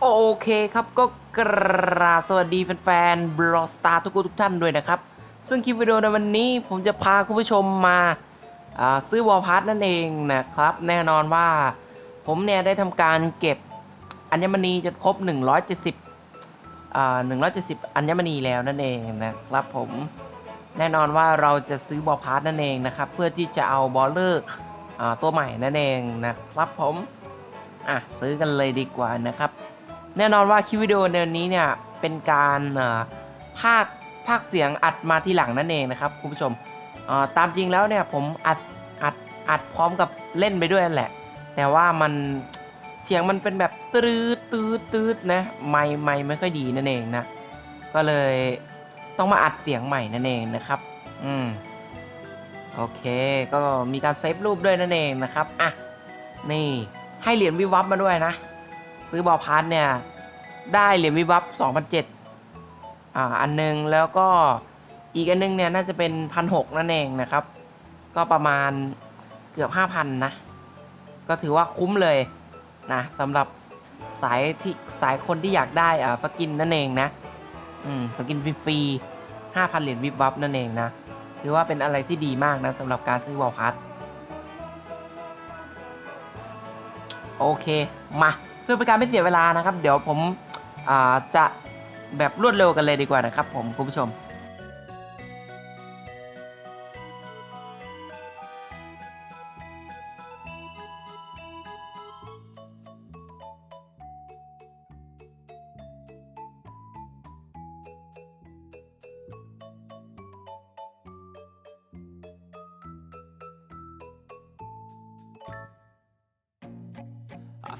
โอเคครับก็กราบสวัสดีแฟนๆบล็อสตาร์ทุกคนทุกท่านด้วยนะครับ ซึ่งคลิปวิดีโอในวันนี้ผมจะพาคุณผู้ชมมาซื้อวอลพาร์ทนั่นเองนะครับ แน่นอนว่าผมเนี่ยได้ทำการเก็บอัญมณีจนครบ 170อ่า170 อัญมณีแล้วนั่นเองนะครับผมแน่นอนว่าเราจะซื้อบอลพาร์ทนั่นเองนะครับ เพื่อที่จะเอาบอลเลอร์ตัวใหม่นั่นเองนะครับผมอะซื้อกันเลยดีกว่านะครับ แน่นอนว่าคลิปวิดีโอในวันนี้เนี่ยเป็นการภาคภาคเสียงอัดมาที่หลังนั่นเองนะครับคุณผู้ชมตามจริงแล้วเนี่ยผมอัดอัดอัดพร้อมกับเล่นไปด้วยนั่นแหละ แต่ว่ามันเสียงมันเป็นแบบตืดตืดตืดนะไม่ไม่ไม่ค่อยดีนั่นเองนะก็เลยต้องมาอัดเสียงใหม่นั่นเองนะครับ อืมโอเค ก็มีการเซฟรูปด้วยนั่นเองนะครับอะนี่ให้เหรียญวิวับมาด้วยนะ ซื้อบอลพาร์ทเนี่ย ได้เหรียญวิวับ2007อ่าอันหนึงแล้วก็อีกอันนึงเนี่ยน่าจะเป็นพันหกนั่นเองนะครับ ก็ประมาณเกือบ 5,000 นะ ก็ถือว่าคุ้มเลยนะสำหรับสายที่สายคนที่อยากได้อ่าสกินนั่นเองนะอืมสกินฟรีๆ5,000เหรียญวิบวับนั่นเองนะถือว่าเป็นอะไรที่ดีมากนะสำหรับการซื้อวอลพาร์ทโอเค มา เพื่อเป็นการไม่เสียเวลานะครับ เดี๋ยวผมจะแบบรวดเร็วกันเลยดีกว่านะครับ ผมคุณผู้ชม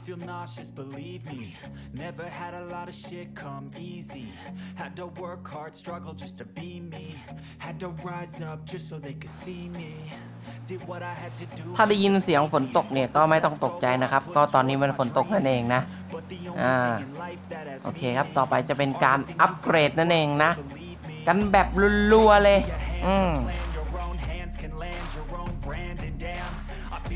feel nauseous, believe me. Never had a lot of shit come easy. Had to work hard, struggle just to be me. Had to rise up just so they could see me. Did what I had to do. ถ้าได้ยินเสียงฝนตกเนี่ยก็ไม่ต้องตกใจนะครับ ก็ตอนนี้มันฝนตกนั่นเองนะ But the only อ่า thing in life that has โอเค meaning ครับ ต่อไปจะเป็นการอัปเกรดนั่นเองนะ กันแบบรัวๆเลย อืม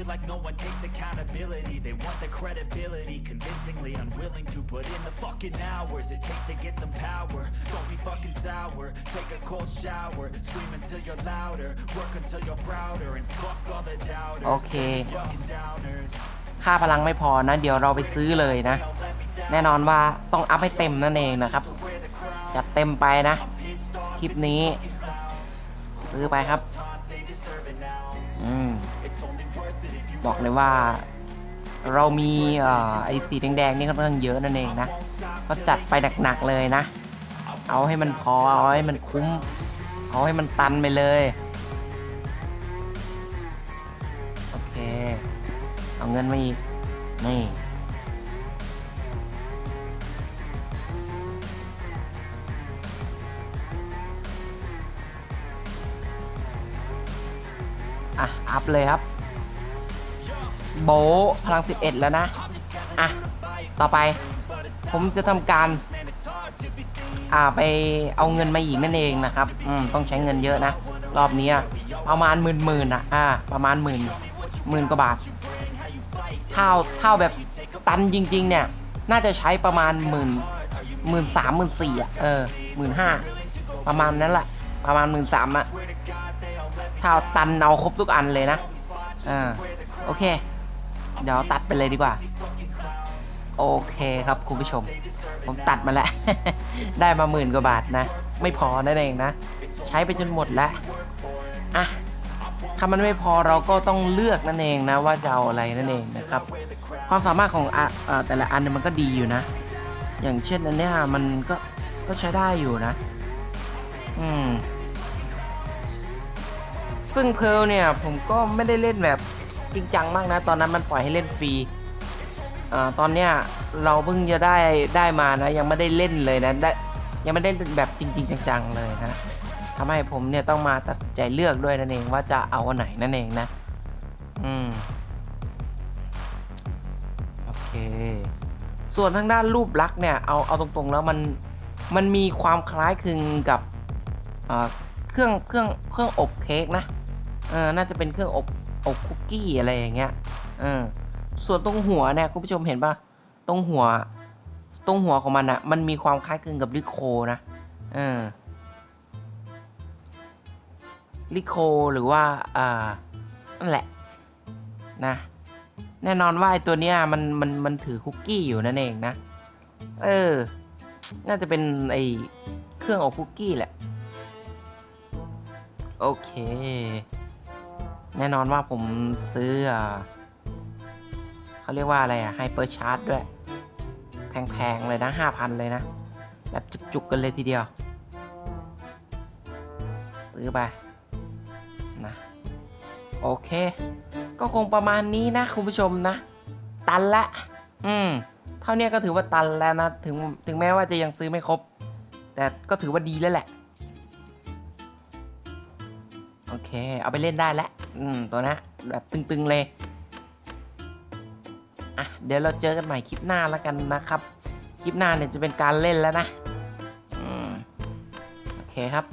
like no one takes accountability They want the credibility Convincingly unwilling to put in the fucking hours It takes to get some power Don't be fucking sour Take a cold shower Scream until you're louder Work until you're prouder And fuck all the doubters Okay. These fucking downers ค่าพลังไม่พอนะ เดี๋ยวเราไปซื้อเลยนะ แน่นอนว่าต้องอัพให้เต็มนั่นเองนะครับ จัดเต็มไปนะ คลิปนี้ ซื้อไปครับ อืมบอกเลยว่า เรามีอไอ้สีแดงๆนี่ค่อนข้างเยอะนั่นเองนะ ก็จัดไปหนักๆเลยนะ เอาให้มันพอ เอาให้มันคุ้ม เอาให้มันตันไปเลย โอเค เอาเงินมาอีก นี่ อะ อัพเลยครับ โบพลัง 11 แล้วนะ อะ ต่อไป ผมจะทำการ อ่าไปเอาเงินมาอีกนั่นเองนะครับ อืม ต้องใช้เงินเยอะนะ รอบนี้ประมาณหมื่นหมื่นอะ อ่า ประมาณหมื่นหมื่นกว่าบาท เท่าเท่าแบบตันจริง ๆ เนี่ย น่าจะใช้ประมาณหมื่นหมื่นสามหมื่นสี่อะ เออหมื่นห้าประมาณนั้นแหละ ประมาณหมื่นสามอะ ถ้าเอาตันเอาครบทุกอันเลยนะอ่าโอเค เดี๋ยวตัดไปเลยดีกว่า โอเคครับคุณผู้ชม ผมตัดมาแล้ว ได้มาหมื่นกว่าบาทนะ ไม่พอนั่นเองนะ ใช้ไปจนหมดแล้วอะถ้ามันไม่พอเราก็ต้องเลือกนั่นเองนะว่าจะเอาอะไรนั่นเองนะครับ ความสามารถของอะแต่ละอันมันก็ดีอยู่นะ อย่างเช่นอันเนี้ยมันก็ก็ใช้ได้อยู่นะ อืม ซึ่งเพลเนี่ยผมก็ไม่ได้เล่นแบบจริงจังมากนะ ตอนนั้นมันปล่อยให้เล่นฟรีอ่าตอนเนี้ยเราเพิ่งจะได้ได้มานะ ยังไม่ได้เล่นเลยนะได้ยังไม่ได้เล่นแบบจริง ๆ จังๆเลยนะทำให้ผมเนี่ยต้องมาตัดสินใจเลือกด้วยนั่นเองว่าจะเอาอันไหนนั่นเองนะ อืมโอเค ส่วนทางด้านรูปลักษณ์เนี่ยเอาเอาตรงๆแล้วมันมันมีความคล้ายคลึงกับอ่าเครื่องเครื่องเครื่องอบเค้กนะ เออน่าจะเป็นเครื่องอบอบคุกกี้อะไรอย่างเงี้ยเออส่วนตรงหัวเนี่ยคุณผู้ชมเห็นปะตรงหัว ตรงหัวของมันอะมันมีความคล้ายคลึงกับลิโคนะเออลิโคหรือว่าอ่านั่นแหละนะ แน่นอนว่าไอตัวเนี้ยมันมันมันถือคุกกี้อยู่นั่นเองนะ เออ น่าจะเป็นไอเครื่องออกคุกกี้แหละ โอเค แน่นอนว่าผมซื้อเขาเรียกว่าอะไรอะไฮเปอร์ชาร์จด้วย แพงๆ เลยนะ 5,000 เลยนะ แบบจุกๆ กันเลยทีเดียว ซื้อไป นะ โอเค ก็คงประมาณนี้นะ คุณผู้ชมนะ ตันละ อืม เท่านี้ก็ถือว่าตันแล้วนะ ถึงถึงแม้ว่าจะยังซื้อไม่ครบ แต่ก็ถือว่าดีแล้วแหละ โอเค เอาไปเล่นได้แล้วอืมตัวนะแบบตึงๆเลยอะเดี๋ยวเราเจอกันใหม่คลิปหน้าแล้วกันนะครับ คลิปหน้าเนี่ยจะเป็นการเล่นแล้วนะอืมโอเคครับ